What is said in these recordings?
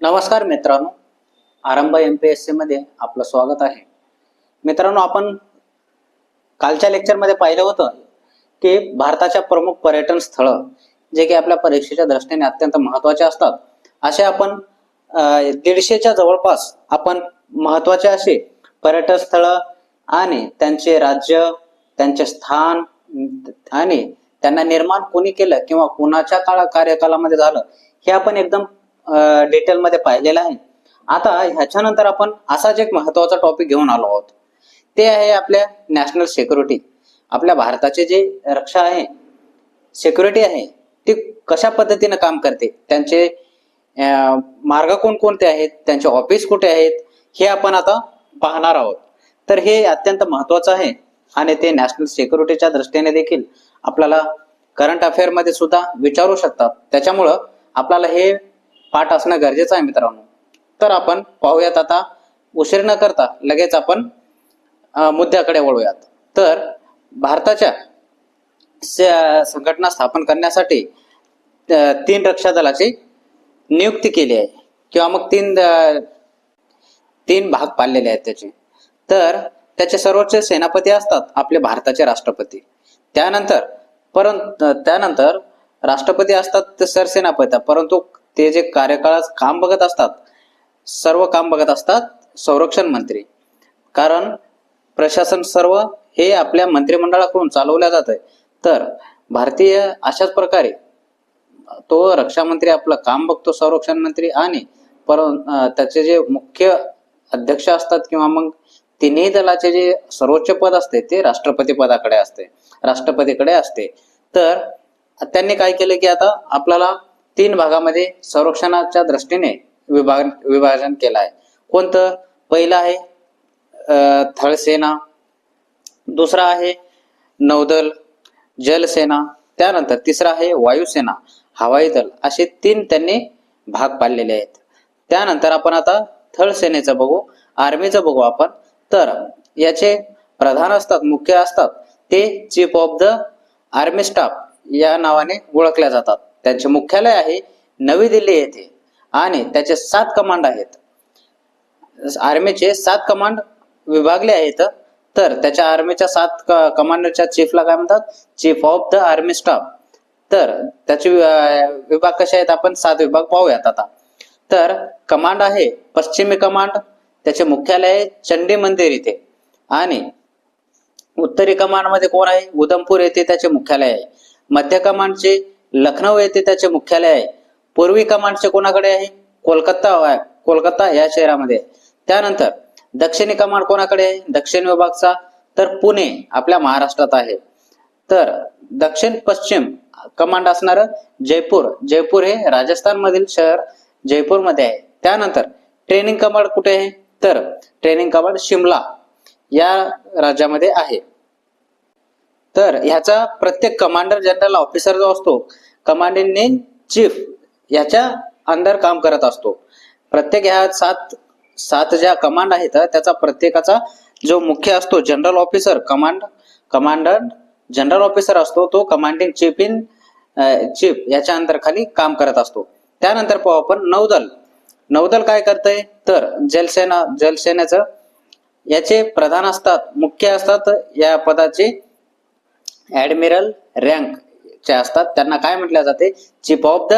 नमस्कार मित्रांनो. आरंभ एम पी एस सी मध्ये आपलं स्वागत आहे. मित्रांनो आपण कालच्या लेक्चरमध्ये पाहिलं होतं की भारताच्या प्रमुख पर्यटन स्थळ जे की आपल्या परीक्षेच्या दृष्टीने अत्यंत महत्त्वाचे असतात. असे आपण दीडशेच्या जवळपास आपण महत्त्वाचे असे पर्यटन स्थळ आणि त्यांचे राज्य त्यांचे स्थान आणि त्यांना निर्माण कोणी केलं किंवा कोणाच्या काळा कार्यकालामध्ये झालं हे आपण एकदम डिटेलमध्ये पाहिलेलं आहे. आता ह्याच्यानंतर आपण असाच एक महत्त्वाचा टॉपिक घेऊन आलो आहोत. ते आहे आपल्या नॅशनल सिक्युरिटी आपल्या भारताचे जे रक्षा आहे सिक्युरिटी आहे ती कशा पद्धतीने काम करते? त्यांचे मार्ग कोणकोणते आहेत? त्यांचे ऑफिस कुठे आहेत? हे आपण आता पाहणार आहोत. तर हे अत्यंत महत्वाचं आहे आणि ते नॅशनल सिक्युरिटीच्या दृष्टीने देखील आपल्याला करंट अफेअरमध्ये सुद्धा विचारू शकतात. त्याच्यामुळं आपल्याला हे पाठ असणं गरजेचं आहे मित्रांनो. तर आपण पाहूयात आता उशीर न करता लगेच आपण मुद्द्याकडे वळूयात. तर भारताच्या संघटना स्थापन करण्यासाठी तीन रक्षा दलाची नियुक्ती केली आहे. किंवा मग तीन तीन भाग पाडलेले आहेत त्याचे. तर त्याचे सर्वोच्च सेनापती असतात आपले भारताचे राष्ट्रपती. त्यानंतर परंतु त्यानंतर राष्ट्रपती असतात ते सरसेनापती परंतु ते जे कार्यकाळात काम बघत असतात सर्व काम बघत असतात संरक्षण मंत्री. कारण प्रशासन सर्व हे आपल्या मंत्रिमंडळाकडून चालवल्या जात आहे तर भारतीय अशाच प्रकारे तो रक्षा मंत्री आपलं काम बघतो संरक्षण मंत्री आणि पर त्याचे जे मुख्य अध्यक्ष असतात किंवा मग तिन्ही दलाचे जे सर्वोच्च पद असते ते राष्ट्रपती पदाकडे असते राष्ट्रपतीकडे असते. तर त्यांनी काय केलं की आता आपल्याला तीन भागामध्ये संरक्षणाच्या दृष्टीने विभाग विभाजन केलं आहे. कोणतं? पहिलं आहे थळसेना. दुसरा आहे नौदल जलसेना. त्यानंतर तिसरा आहे वायुसेना हवाई दल. असे तीन त्यांनी भाग पाडलेले आहेत. त्यानंतर आपण आता थळ सेनेचं बघू आर्मीचं बघू आपण. तर याचे प्रधान असतात मुख्य असतात ते chief of the army staff या नावाने ओळखल्या जातात. त्यांचे मुख्यालय आहे नवी दिल्ली येथे. आणि त्याचे सात कमांड आहेत. आर्मीचे सात कमांड विभागले आहेत. तर त्याच्या आर्मीच्या सात कमांडरच्या चीफला काय म्हणतात? Chief of the army staff. तर त्याचे विभाग कसे आहेत? आपण सात विभाग पाहूयात आता. तर कमांड आहे पश्चिमी कमांड त्याचे मुख्यालय आहे चंडी मंदिर इथे. आणि उत्तरी कमांडमध्ये कोण आहे? उधमपूर येथे त्याचे मुख्यालय आहे. मध्य कमांडचे लखनौ येथे त्याचे मुख्यालय आहे. पूर्वी कमांडचे कोणाकडे आहे? कोलकाता कोलकाता या शहरामध्ये त्यानंतर दक्षिणी कमांड कोणाकडे आहे? दक्षिण विभागचा. तर पुणे आपल्या महाराष्ट्रात आहे. तर दक्षिण पश्चिम कमांड असणार जयपूर. जयपूर हे राजस्थान मधील शहर जयपूरमध्ये आहे. त्यानंतर ट्रेनिंग कमांड कुठे आहे? तर ट्रेनिंग कमांड शिमला या राज्यामध्ये आहे. तर ह्याचा प्रत्येक कमांडर जनरल ऑफिसर जो असतो कमांडिंग चीफ याच्या अंडर काम करत असतो. प्रत्येक ह्या सात सात ज्या कमांड आहेत त्याचा प्रत्येकाचा जो मुख्य असतो general officer command commander general officer असतो तो कमांडिंग चीफ इन चीफ याच्या अंतर खाली काम करत असतो. त्यानंतर पाहू आपण नौदल. नौदल काय करतंय? तर जलसेना जलसेनेचं याचे प्रधान असतात मुख्य असतात या पदाचे ऍडमिरल रँक चे असतात. त्यांना काय म्हटल्या जाते? Chief of the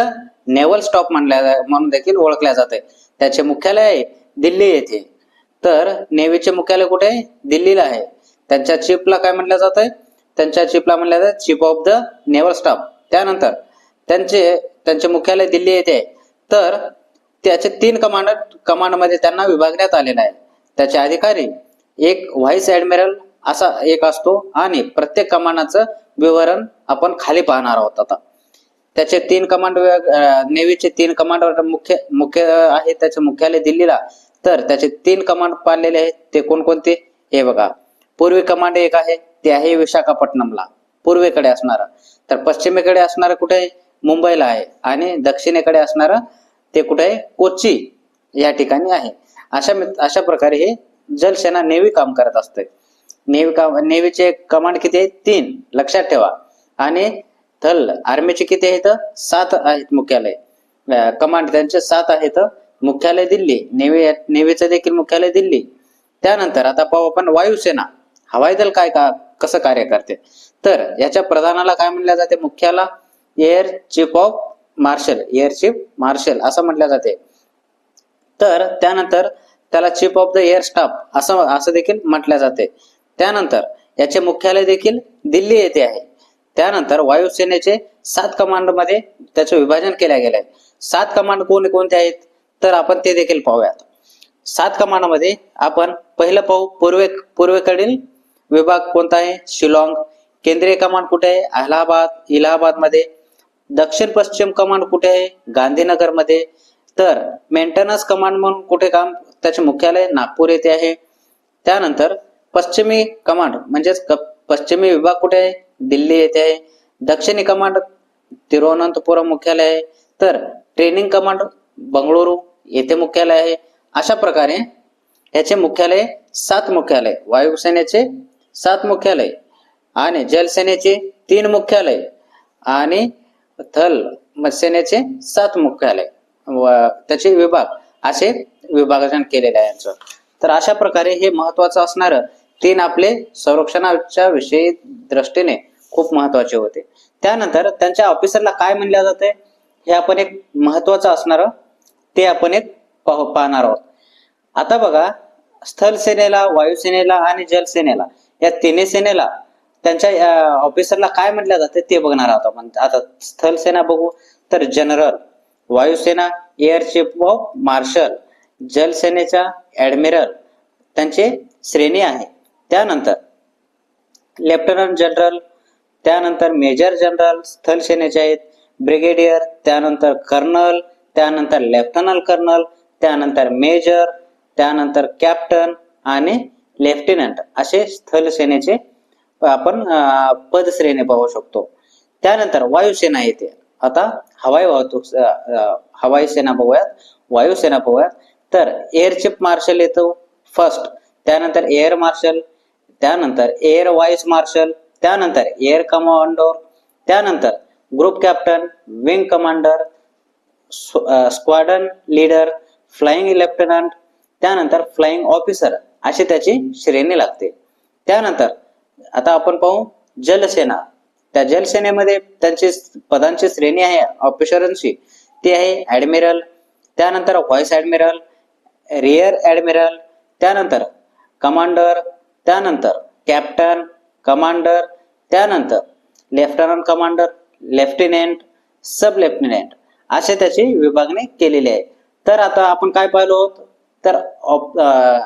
naval stop म्हणल्या म्हणून देखील ओळखल्या जाते. त्याचे मुख्यालय आहे दिल्ली येथे. तर नेव्हीचे मुख्यालय कुठे? आहे दिल्लीला आहे. त्यांच्या चीफला काय म्हटलं जात? आहे त्यांच्या चीफला म्हटलं जातं chief of the naval staff त्यानंतर त्यांचे त्यांचे मुख्यालय दिल्ली येथे आहे. तर त्याचे तीन कमांडर कमांडमध्ये त्यांना विभागण्यात आलेला आहे. त्याचे अधिकारी एक व्हाईस ऍडमिरल असा एक असतो. आणि प्रत्येक कमांडाचं विवरण आपण खाली पाहणार आहोत आता. त्याचे तीन कमांड नेव्हीचे तीन कमांड मुख्य मुख्य आहे त्याचे मुख्यालय दिल्लीला. तर त्याचे तीन कमांड पाळलेले आहेत. ते कोणकोणते? हे बघा. पूर्वी कमांड एक आहे. ते आहे विशाखापट्टणमला. पूर्वेकडे असणार. तर पश्चिमेकडे असणार कुठे? आहे मुंबईला आहे. आणि दक्षिणेकडे असणार ते कुठे? आहे कोची या ठिकाणी आहे. अशा अशा प्रकारे हे जलसेना नेव्ही काम करत असते. नेव्ही काम नेव्हीचे कमांड किती आहेत? तीन. लक्षात ठेवा. आणि थल आर्मीचे किती आहेत? सात आहेत मुख्यालय. कमांड त्यांचे सात आहेत. मुख्यालय दिल्ली. नेव्ही नेव्हीचं देखील मुख्यालय दिल्ली. त्यानंतर आता पाहू आपण वायुसेना. हवाई दल काय का कसं कार्य करते? तर याच्या प्रधानाला काय म्हणल्या जाते? मुख्याला air chief of marshal air chief marshal असं म्हटलं जाते. तर त्यानंतर त्याला chief of the air staff असं असं देखील म्हटलं जाते. त्यानंतर याचे मुख्यालय देखील दिल्ली येथे आहे. त्यानंतर वायुसेनेचे सात कमांडमध्ये त्याचे विभाजन केले गेले आहे सात कमांड कोण कोणते आहेत? तर आपण ते देखील पाहूयात. सात कमांडमध्ये आपण पहिलं पाहू. पूर्वे पूर्वेकडील विभाग कोणता आहे? शिलाँग. केंद्रीय कमांड कुठे आहे? अलाहाबाद इलाहाबादमध्ये दक्षिण पश्चिम कमांड कुठे आहे? गांधीनगरमध्ये तर मेंटेनन्स कमांड म्हणून कुठे काम? त्याचे मुख्यालय नागपूर येथे आहे. त्यानंतर पश्चिमी कमांड म्हणजेच पश्चिमी विभाग कुठे आहे? दिल्ली येथे आहे. दक्षिणी कमांड तिरुवनंतपुरम मुख्यालय आहे. तर ट्रेनिंग कमांड बंगळुरू येथे मुख्यालय आहे. अशा प्रकारे याचे मुख्यालय सात मुख्यालय वायुसेनेचे सात मुख्यालय आणि जलसेनेचे तीन मुख्यालय आणि थल सेनेचे सात मुख्यालय. व त्याचे विभाग असे विभाजन केलेले आहे यांचं. तर अशा प्रकारे हे महत्वाचं असणारं तीन आपले संरक्षणाच्या विषयी दृष्टीने खूप महत्त्वाचे होते. त्यानंतर त्यांच्या ऑफिसरला काय म्हणल्या जाते? हे आपण एक महत्वाचं असणार ते आपण एक पाहू पाहणार आहोत. आता बघा स्थल सेनेला वायुसेनेला आणि जलसेनेला या तिन्ही सेनेला त्यांच्या ऑफिसरला काय म्हटलं जाते ते बघणार आहोत आपण. आता स्थल सेना बघू तर जनरल वायुसेना एअर चीफ ऑफ मार्शल जलसेनेच्या ऍडमिरल त्यांचे श्रेणी आहे. त्यानंतर लेफ्टनंट जनरल त्यानंतर मेजर जनरल स्थल सेनेचे आहेत ब्रिगेडियर त्यानंतर कर्नल त्यानंतर लेफ्टनंट कर्नल त्यानंतर मेजर त्यानंतर कॅप्टन आणि लेफ्टनंट असे स्थल सेनेचे आपण पद पदश्रेणी पाहू शकतो. त्यानंतर वायुसेना येते. आता हवाई वाहतूक हवाई सेना बघूयात. वायुसेना बघूयात. तर एअर चीफ मार्शल येतो. फर्स्ट त्यानंतर एअर मार्शल त्यानंतर एअर व्हाईस मार्शल त्यानंतर एअर कमांडर त्यानंतर group captain wing commander squadron leader flying lieutenant त्यानंतर फ्लाइंग ऑफिसर अशी त्याची श्रेणी लागते. त्यानंतर आता आपण पाहू जलसेना. त्या जलसेनेमध्ये त्यांची पदांची श्रेणी आहे ऑफिसरांची ती आहे ऍडमिरल त्यानंतर व्हाईस ऍडमिरल रिअर ऍडमिरल त्यानंतर कमांडर त्यानंतर कॅप्टन कमांडर त्यानंतर lieutenant commander lieutenant sub lieutenant असे त्याची विभागणी केलेली आहे. तर आता आपण काय पाहिलो तर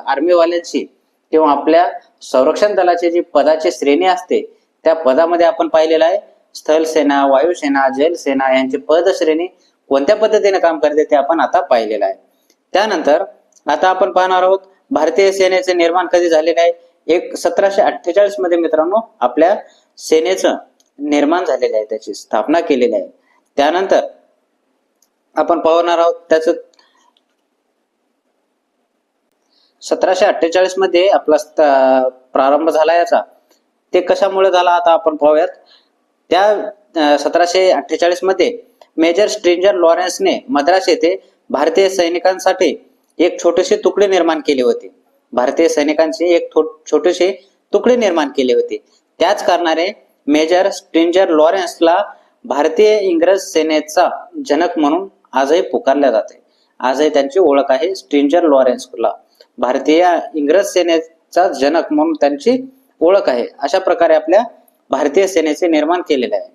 आर्मीवाल्यांची किंवा आपल्या संरक्षण दलाची जी पदाची श्रेणी असते त्या पदामध्ये आपण पाहिलेलं आहे स्थल सेना वायुसेना जलसेना यांची पद श्रेणी कोणत्या पद्धतीने काम करते ते आपण आता पाहिलेलं आहे. त्यानंतर आता आपण पाहणार आहोत भारतीय सेनेचे निर्माण कधी झालेले आहे एक सतराशे अठ्ठेचाळीसमध्ये मित्रांनो आपल्या सेनेचं निर्माण झालेलं आहे त्याची स्थापना केलेली आहे. त्यानंतर आपण पाहणार आहोत त्याच सतराशे अठ्ठेचाळीसमध्ये आपला प्रारंभ झाला याचा. ते कशामुळे झाला आता आपण पाहूयात. त्या सतराशे अठ्ठेचाळीसमध्ये मेजर स्ट्रेंजर लॉरेन्सने मद्रास येथे भारतीय सैनिकांसाठी एक छोटीशी तुकडे निर्माण केली होती. भारतीय सैनिकांचे एक छोटेसे तुकडे निर्माण केले होते. त्याच कारणाने मेजर स्ट्रेंजर लॉरेन्सला भारतीय इंग्रज सेनेचा जनक म्हणून आजही पुकारल्या जाते. आजही त्यांची ओळख आहे स्ट्रेंजर लॉरेन्सला. भारतीय इंग्रज सेनेचा जनक म्हणून त्यांची ओळख आहे. अशा प्रकारे आपल्या भारतीय सेनेचे निर्माण केलेले आहे.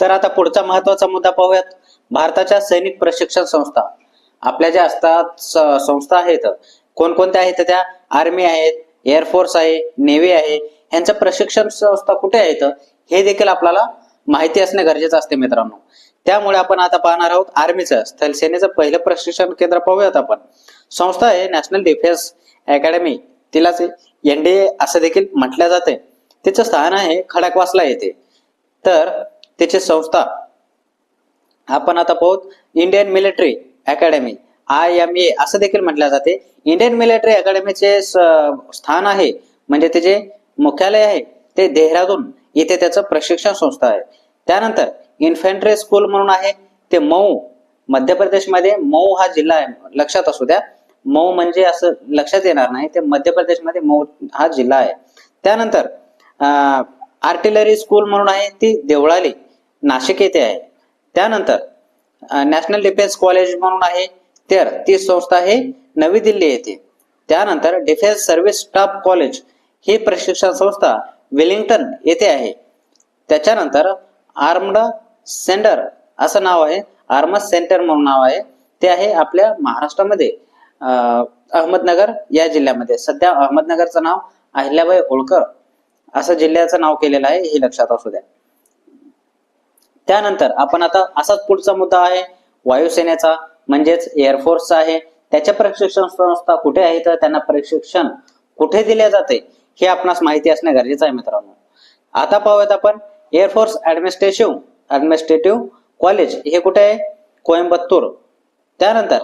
तर आता पुढचा महत्त्वाचा मुद्दा पाहूयात. भारताच्या सैनिक प्रशिक्षण संस्था. आपल्या ज्या असतात संस्था आहेत कोणकोणत्या आहेत? त्या आर्मी आहेत एअरफोर्स आहे नेव्ही आहे. यांचं प्रशिक्षण संस्था कुठे आहेत हे देखील आपल्याला माहिती असणे गरजेचं असते मित्रांनो. त्यामुळे आपण आता पाहणार आहोत आर्मीचं स्थलसेनेचं पहिलं प्रशिक्षण केंद्र पाहूयात आपण. संस्था आहे नॅशनल डिफेन्स अकॅडमी. तिलाच एनडीए असं देखील म्हटलं जाते तिचं स्थान आहे खडकवासला येथे. तर त्याची संस्था आपण आता पाहूत Indian military academy. I M A असं देखील म्हटलं जाते. इंडियन मिलिटरी अकॅडमीचे स्थान आहे म्हणजे त्याचे मुख्यालय आहे ते देहरादून. इथे त्याचं प्रशिक्षण संस्था आहे. त्यानंतर इन्फंट्री स्कूल म्हणून आहे ते मऊ मध्य प्रदेशमध्ये मऊ हा जिल्हा आहे. लक्षात असू द्या मऊ म्हणजे असं लक्षात येणार नाही ते मध्य प्रदेशमध्ये मऊ हा जिल्हा आहे. त्यानंतर आर्टिलरी स्कूल म्हणून आहे ती देवळाली नाशिक येथे आहे. त्यानंतर नॅशनल डिफेन्स कॉलेज म्हणून आहे तर ती संस्था आहे नवी दिल्ली येथे त्यानंतर डिफेन्स सर्व्हिस स्टाफ कॉलेज ही प्रशिक्षण संस्था वेलिंग्टन येथे आहे. त्याच्यानंतर आर्मड सेंटर असं नाव आहे. आर्मड सेंटर म्हणून नाव आहे. ते आहे आपल्या महाराष्ट्रामध्ये. अं, अहमदनगर या जिल्ह्यामध्ये. सध्या अहमदनगरचं नाव अहिल्याबाई होळकर असं जिल्ह्याचं नाव केलेलं आहे हे लक्षात असू द्या. त्यानंतर आपण आता असाच पुढचा मुद्दा आहे वायुसेनेचा. म्हणजेच एअरफोर्सचा आहे. त्याच्या प्रशिक्षण संस्था कुठे आहे? तर त्यांना प्रशिक्षण कुठे दिले जाते? हे आपणास माहिती असणे गरजेचं आहे मित्रांनो. आता पाहूयात आपण एअरफोर्स ऍडमिनिस्ट्रेटिव्ह ऍडमिनिस्ट्रेटिव्ह कॉलेज हे कुठे आहे? कोइंबतूर. त्यानंतर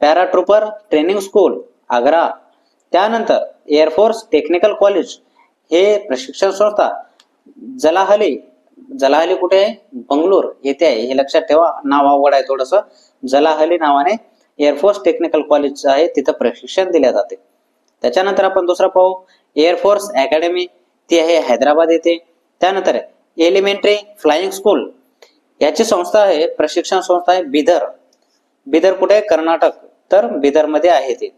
पॅराट्रुपर ट्रेनिंग स्कूल आग्रा. त्यानंतर एअरफोर्स टेक्निकल कॉलेज हे प्रशिक्षण संस्था जलाहली जलाहली कुठे आहे? बंगलोर. येथे आहे. हे लक्षात ठेवा. नाव अवघड आहे थोडस. जलाहली नावाने एअरफोर्स टेक्निकल कॉलेज आहे. तिथं प्रशिक्षण दिले जाते. त्याच्यानंतर आपण दुसरा पाहू. एअरफोर्स अकॅडमी ती आहे हैदराबाद येथे. त्यानंतर एलिमेंटरी फ्लाइंग स्कूल याची संस्था आहे प्रशिक्षण संस्था आहे बिदर. बिदर कुठे आहे? कर्नाटक. तर बिदरमध्ये आहे ते.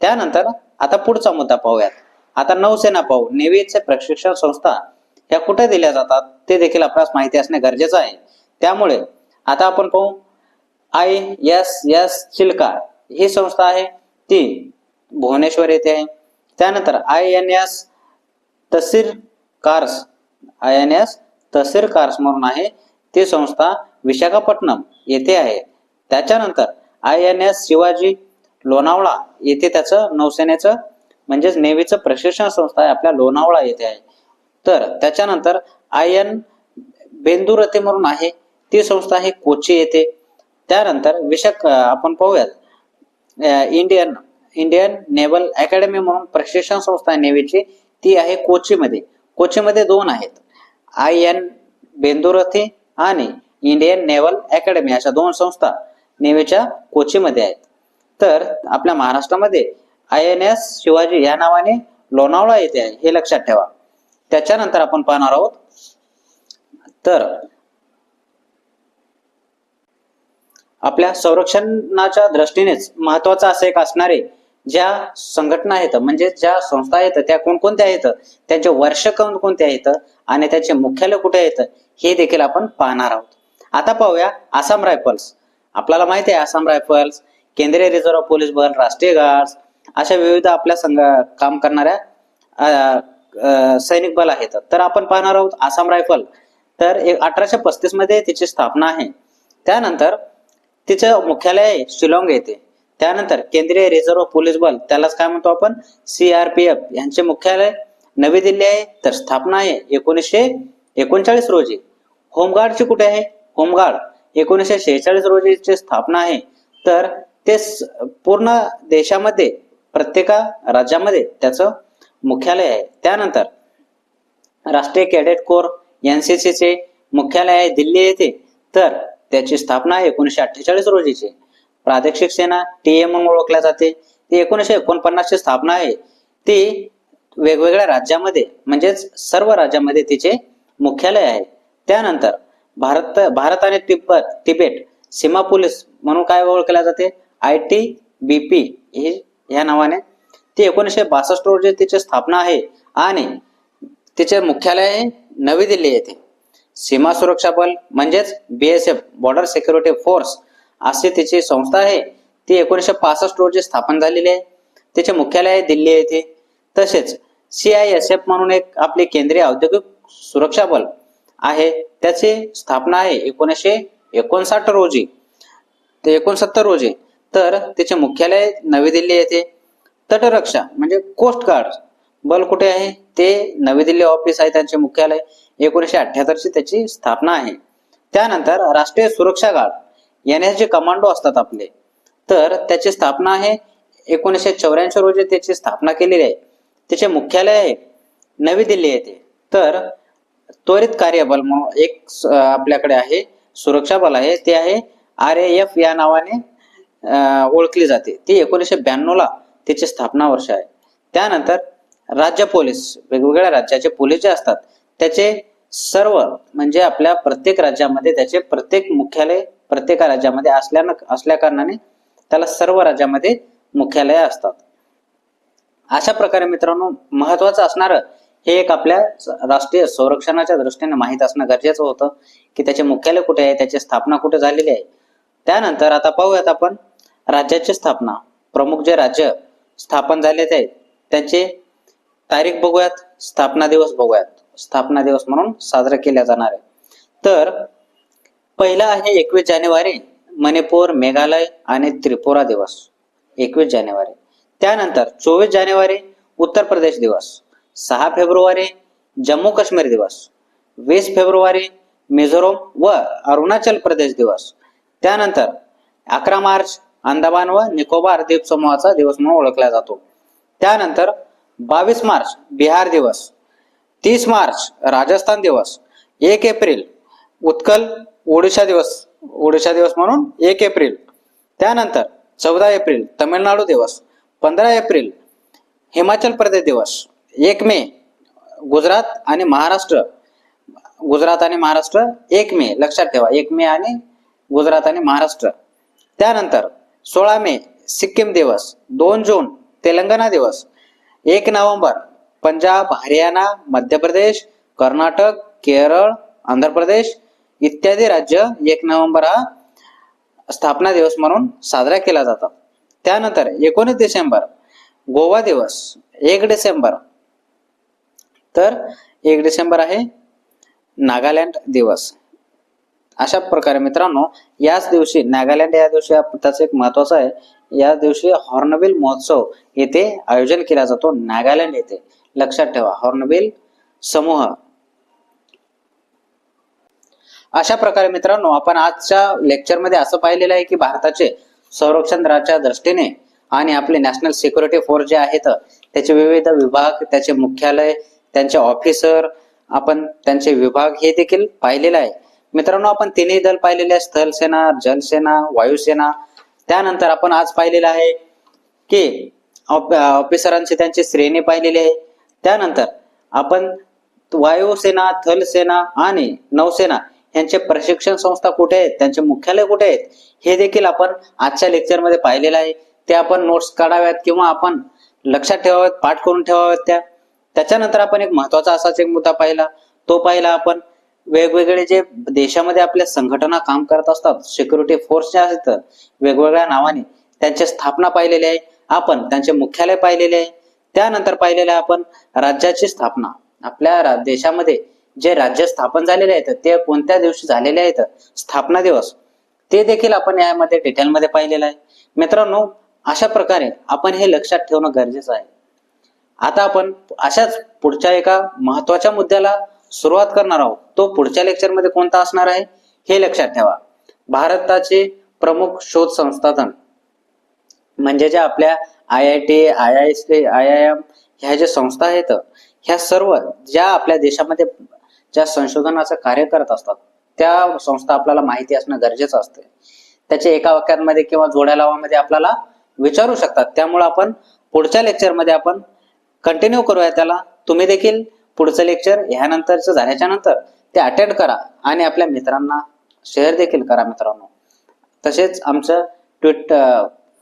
त्यानंतर आता पुढचा मुद्दा पाहूयात. आता नौसेना पाहू. नेव्हीचे प्रशिक्षण संस्था. ह्या कुठे दिल्या जातात ते देखील आपल्यास माहिती असणे गरजेचं आहे. त्यामुळे आता आपण पाहू. आय एस एस चिल्का ही संस्था आहे. ती भुवनेश्वर येथे आहे. त्यानंतर आय एन एस तसीर कार्स आय एन एस तसीर कार्स म्हणून आहे. ती संस्था विशाखापट्टणम येथे आहे. त्याच्यानंतर I N S Shivaji Lonavala येथे त्याचं नौसेनेचं म्हणजेच नेव्हीचं प्रशिक्षण संस्था आहे. आपल्या लोणावळा येथे आहे. तर त्याच्यानंतर आय एन बेंदुरते म्हणून आहे ती संस्था आहे कोची येथे. त्यानंतर विषक आपण पाहूयात इंडियन इंडियन नेव्हल अकॅडमी म्हणून प्रशिक्षण संस्था आहे नेव्हीची ती आहे कोचीमध्ये. कोचीमध्ये दोन आहेत आय एन बेंदुरथे आणि इंडियन नेव्हल अकॅडमी अशा दोन संस्था नेव्हीच्या कोचीमध्ये आहेत. तर आपल्या महाराष्ट्रामध्ये आय एन एस शिवाजी या नावाने लोणावळा येथे आहे हे लक्षात ठेवा. त्याच्यानंतर आपण पाहणार आहोत. तर आपल्या संरक्षणाच्या दृष्टीनेच महत्त्वाचा असं एक असणारे ज्या संघटना आहेत म्हणजे ज्या संस्था आहेत त्या कोणकोणत्या आहेत त्यांचे वर्ष कोणकोणते आहेत आणि त्याचे मुख्यालय कुठे आहेत हे देखील आपण पाहणार आहोत. आता पाहूया आसाम रायफल्स. आपल्याला माहिती आहे आसाम रायफल्स केंद्रीय रिझर्व्ह पोलीस बल राष्ट्रीय गार्ड अशा विविध आपल्या संघ काम करणाऱ्या सैनिक बल आहेत तर आपण पाहणार आहोत आसाम रायफल. तर अठराशे पस्तीसमध्ये तिची स्थापना आहे. त्यानंतर तिचं मुख्यालय आहे शिलाँग येथे त्यानंतर केंद्रीय रिझर्व्ह पोलीस बल त्यालाच काय म्हणतो आपण? सीआरपीएफ यांचे मुख्यालय. नवी दिल्ली आहे तर स्थापना आहे एकोणीसशे एकोणचाळीस रोजी. होमगार्डची कुठे आहे? होमगार्ड. एकोणीसशे शेहेचाळीस रोजीची स्थापना आहे. तर ते पूर्ण देशामध्ये प्रत्येका राज्यामध्ये त्याचं मुख्यालय आहे. त्यानंतर राष्ट्रीय कॅडेट कोर एनसीसीचे मुख्यालय आहे दिल्ली येथे. तर त्याची स्थापना आहे एकोणीशे अठ्ठेचाळीस रोजीची प्रादेशिक सेना टी म्हणून ओळखल्या जाते. ती एकोणीशे एकोणपन्नासची स्थापना आहे. ती वेगवेगळ्या राज्यामध्ये म्हणजेच सर्व राज्यामध्ये तिचे मुख्यालय आहे. त्यानंतर भारत भारत आणि तिब्बत तिबेट सीमा पोलीस म्हणून काय ओळखल्या जाते? आय टी बी पी हे या नावाने ती एकोणीसशे बासष्ट रोजी तिची स्थापना आहे आणि तिचे मुख्यालय नवी दिल्ली येथे सीमा सुरक्षा बल म्हणजेच बीएसएफ बॉर्डर सिक्युरिटी फोर्स अशी तिची संस्था आहे. ती एकोणीसशे पासष्ट रोजी स्थापन झालेली आहे. तिचे मुख्यालय दिल्ली येथे तसेच सी आय एस एफ म्हणून एक आपली केंद्रीय औद्योगिक सुरक्षा बल आहे. त्याची स्थापना आहे एकोणीसशे एकोणसाठ रोजी. ते एकोणसत्तर रोजी. तर तिचे मुख्यालय नवी दिल्ली येथे तटरक्षा म्हणजे कोस्ट गार्ड बल कुठे आहे? ते नवी दिल्ली ऑफिस आहे त्यांचे मुख्यालय. एकोणीसशे अठ्याहत्तर ची त्याची स्थापना आहे. त्यानंतर राष्ट्रीय सुरक्षा गार्ड. याने जे कमांडो असतात आपले. तर त्याची स्थापना आहे. एकोणीसशे चौऱ्याऐंशी रोजी त्याची स्थापना केलेली आहे. त्याचे मुख्यालय आहे. नवी दिल्ली येथे तर त्वरित कार्यबल म्हणून एक आपल्याकडे आहे. सुरक्षा बल आहे. ते आहे. आर एफ या नावाने ओळखली जाते. ती एकोणीसशे ब्याण्णव ला तिचे स्थापना वर्ष आहे. त्यानंतर राज्य पोलीस वेगवेगळ्या राज्याचे पोलीस जे असतात त्याचे सर्व म्हणजे आपल्या प्रत्येक राज्यामध्ये त्याचे प्रत्येक मुख्यालय प्रत्येक राज्यामध्ये असल्यानं असल्या कारणाने त्याला सर्व राज्यामध्ये मुख्यालय असतात. अशा प्रकारे मित्रांनो महत्वाचं असणारं हे एक आपल्या राष्ट्रीय संरक्षणाच्या दृष्टीने माहीत असणं गरजेचं होतं की त्याचे मुख्यालय कुठे आहे त्याची स्थापना कुठे झालेली आहे. त्यानंतर आता पाहूयात आपण राज्याची स्थापना. प्रमुख जे राज्य स्थापन झालेले आहेत. त्यांचे तारीख बघूयात. स्थापना दिवस बघूयात. स्थापना दिवस म्हणून साजरा केला जाणार आहे. तर पहिला आहे एकवीस जानेवारी मणिपूर मेघालय आणि त्रिपुरा दिवस. एकवीस जानेवारी. त्यानंतर चोवीस जानेवारी उत्तर प्रदेश दिवस. सहा फेब्रुवारी जम्मू काश्मीर दिवस. वीस फेब्रुवारी मिझोरम व अरुणाचल प्रदेश दिवस. त्यानंतर अकरा मार्च अंदमान व निकोबार द्वीप समूहाचा दिवस म्हणून ओळखला जातो. त्यानंतर बावीस मार्च बिहार दिवस तीस मार्च राजस्थान दिवस एक एप्रिल उत्कल ओडिशा दिवस ओडिशा दिवस म्हणून एक एप्रिल. त्यानंतर चौदा एप्रिल तमिळनाडू दिवस पंधरा एप्रिल हिमाचल प्रदेश दिवस एक मे गुजरात आणि महाराष्ट्र गुजरात आणि महाराष्ट्र एक मे लक्षात ठेवा एक मे आणि गुजरात आणि महाराष्ट्र. त्यानंतर सोळा मे सिक्कीम दिवस दोन जून तेलंगणा दिवस. एक नोव्हेंबर पंजाब हरियाणा मध्य प्रदेश कर्नाटक केरळ आंध्र प्रदेश इत्यादी राज्य एक नोव्हेंबर हा स्थापना दिवस म्हणून साजरा केला जातात त्यानंतर एकोणीस डिसेंबर गोवा दिवस एक डिसेंबर. तर एक डिसेंबर आहे नागालँड दिवस. अशा प्रकारे मित्रांनो याच दिवशी नागालँड या दिवशी त्याचं एक महत्वाचं आहे या दिवशी हॉर्नबिल महोत्सव येथे आयोजन केला जातो नागालँड येथे. लक्षात ठेवा हॉर्नबिल समूह. अशा प्रकारे मित्रांनो आपण आजच्या लेक्चरमध्ये असं पाहिलेलं आहे की भारताचे संरक्षण दलाच्या दृष्टीने आणि आपले नॅशनल सिक्युरिटी फोर्स जे आहेत त्याचे विविध विभाग त्याचे मुख्यालय त्यांचे ऑफिसर आपण त्यांचे विभाग हे देखील पाहिलेलं आहे. मित्रांनो आपण तिन्ही दल पाहिलेले आहे स्थलसेना जलसेना वायुसेना त्यानंतर आपण आज पाहिलेलं आहे की ऑफिसरांची त्यांची श्रेणी पाहिलेली आहे. त्यानंतर आपण वायुसेना थलसेना आणि नौसेना यांचे प्रशिक्षण संस्था कुठे आहेत? त्यांचे मुख्यालय कुठे आहेत? हे देखील आपण आजच्या लेक्चरमध्ये पाहिलेलं आहे. ते आपण नोट्स काढाव्यात किंवा आपण लक्षात ठेवाव्यात पाठ करून ठेवाव्यात त्या. त्याच्यानंतर आपण एक महत्त्वाचा असाच एक मुद्दा पाहिला. तो पाहिला आपण वेगवेगळे जे देशामध्ये आपल्या संघटना काम करत असतात सिक्युरिटी फोर्स जे असतात वेगवेगळ्या नावाने त्यांची स्थापना पाहिलेली आहे आपण त्यांचे मुख्यालय पाहिलेले आहे. त्यानंतर पाहिलेलं आहे आपण राज्याची स्थापना. आपल्या देशामध्ये जे राज्य स्थापन झालेले आहेत ते कोणत्या दिवशी झालेले आहेत? स्थापना दिवस. ते देखील आपण यामध्ये डिटेलमध्ये पाहिलेलं आहे. मित्रांनो अशा प्रकारे आपण हे लक्षात ठेवणं गरजेचं आहे. आता आपण अशाच पुढच्या एका महत्त्वाच्या मुद्द्याला सुरुवात करणार आहोत. तो पुढच्या लेक्चरमध्ये कोणता असणार आहे हे लक्षात ठेवा. भारताचे प्रमुख शोध संस्थान म्हणजे ज्या आपल्या I I T I I C I I M ह्या ज्या संस्था आहेत ह्या सर्व ज्या आपल्या देशामध्ये ज्या संशोधनाचं कार्य करत असतात त्या संस्था आपल्याला माहिती असणं गरजेचं असते. त्याचे एका वाक्यांमध्ये किंवा जोड्या लावामध्ये आपल्याला विचारू शकतात. त्यामुळे आपण पुढच्या लेक्चरमध्ये आपण कंटिन्यू करूया त्याला. तुम्ही देखील पुढचं लेक्चर ह्यानंतरचं झाल्याच्यानंतर ते अटेंड करा आणि आपल्या मित्रांना शेअर देखील करा मित्रांनो. तसेच आमचं ट्विट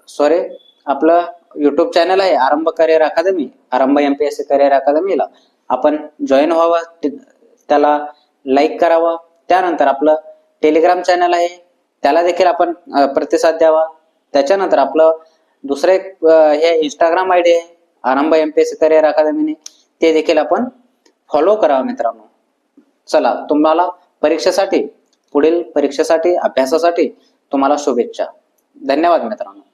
सॉरी आपलं युट्यूब चॅनल आहे Aarambh career academy Aarambh M P S C career अकादमीला आपण जॉईन व्हावं त्याला लाईक करावं. त्यानंतर आपलं टेलिग्राम चॅनल आहे त्याला देखील आपण प्रतिसाद द्यावा. त्याच्यानंतर आपलं दुसरं एक हे इंस्टाग्राम आय डी आहे Aarambh M P S C career अकादमीने ते देखील आपण फॉलो करावं मित्रांनो. चला तुम्हाला परीक्षेसाठी पुढील परीक्षेसाठी अभ्यासासाठी तुम्हाला शुभेच्छा. धन्यवाद मित्रांनो.